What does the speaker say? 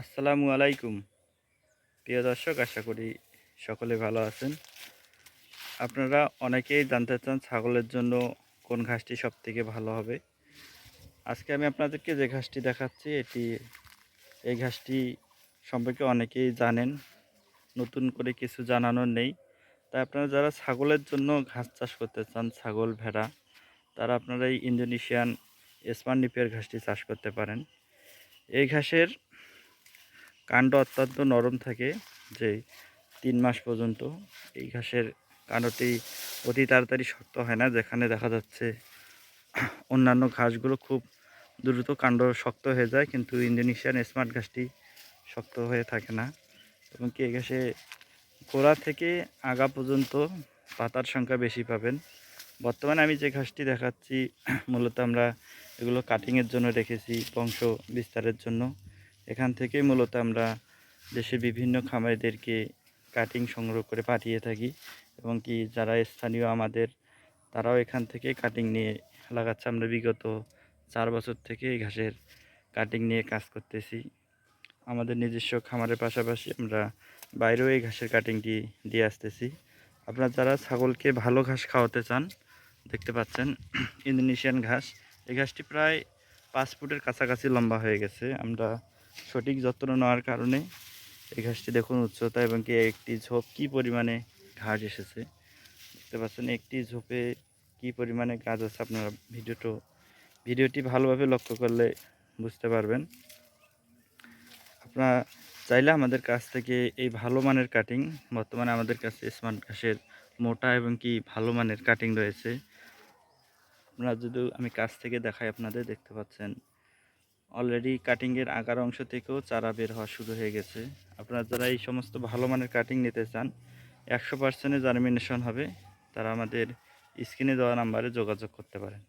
আসসালামু আলাইকুম। প্রিয় দর্শক, আশা করি সকলে ভালো আছেন। আপনারা অনেকেই জানতে চান ছাগলের জন্য কোন ঘাসটি সব থেকে ভালো হবে। আজকে আমি আপনাদেরকে যে ঘাসটি দেখাচ্ছি, এটি এই ঘাসটি সম্পর্কে অনেকেই জানেন, নতুন করে কিছু জানানোর নেই। তাই আপনারা যারা ছাগলের জন্য ঘাস চাষ করতে চান, ছাগল, ভেড়া, তারা আপনারা এই ইন্দোনেশিয়ান নিপিয়ার ঘাসটি চাষ করতে পারেন। এই ঘাসের কাণ্ড অত্যন্ত নরম থাকে, যে তিন মাস পর্যন্ত এই ঘাসের কাণ্ডটি অতি তাড়াতাড়ি শক্ত হয় না, যেখানে দেখা যাচ্ছে অন্যান্য ঘাসগুলো খুব দ্রুত কাণ্ড শক্ত হয়ে যায়, কিন্তু ইন্দোনেশিয়ান স্মার্ট ঘাসটি শক্ত হয়ে থাকে না। এবং কি এই ঘাসে গোড়া থেকে আগা পর্যন্ত পাতার সংখ্যা বেশি পাবেন। বর্তমানে আমি যে ঘাসটি দেখাচ্ছি, মূলত আমরা এগুলো কাটিংয়ের জন্য রেখেছি বংশ বিস্তারের জন্য। এখান থেকেই মূলত আমরা দেশের বিভিন্ন খামারিদেরকে কাটিং সংগ্রহ করে পাঠিয়ে থাকি এবং কি যারা স্থানীয় আমাদের, তারাও এখান থেকে কাটিং নিয়ে লাগাচ্ছে। আমরা বিগত চার বছর থেকে এই ঘাসের কাটিং নিয়ে কাজ করতেছি। আমাদের নিজস্ব খামারের পাশাপাশি আমরা বাইরেও এই ঘাসের কাটিংটি দিয়ে আসতেছি। আপনারা যারা ছাগলকে ভালো ঘাস খাওয়াতে চান, দেখতে পাচ্ছেন ইন্দোনেশিয়ান ঘাস। এই ঘাসটি প্রায় পাঁচ ফুটের কাছাকাছি লম্বা হয়ে গেছে। আমরা সঠিক যত্ন নেওয়ার কারণে এই ঘাসটি দেখুন উচ্চতা এবং কি একটি ঝোপ কী পরিমাণে ঘাস এসেছে। দেখতে পাচ্ছেন একটি ঝোপে কী পরিমাণে গাছ আছে আপনারা ভিডিওটো, ভিডিওটি ভালোভাবে লক্ষ্য করলে বুঝতে পারবেন। আপনারা চাইলে আমাদের কাছ থেকে এই ভালো মানের কাটিং বর্তমানে আমাদের কাছে স্মার্ট ঘাসের মোটা এবং কি ভালো মানের কাটিং রয়েছে। আপনারা যদি আমি কাছ থেকে দেখাই আপনাদের, দেখতে পাচ্ছেন অলরেডি কাটিংয়ের আকার অংশ থেকেও চারা বের হওয়া শুরু হয়ে গেছে। আপনারা যারা এই সমস্ত ভালো মানের কাটিং নিতে চান, একশো পার্সেন্টে জার্মিনেশন হবে। তারা আমাদের স্ক্রিনে দেওয়া নাম্বারে যোগাযোগ করতে পারেন।